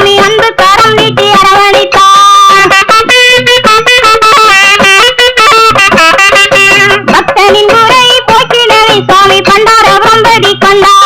சுவாமி அன்பு கரம் நீட்டி அரவணைத்தார். பக்தனின் முறை போக்கினரை சுவாமி பண்டார வம்படி கண்டார்.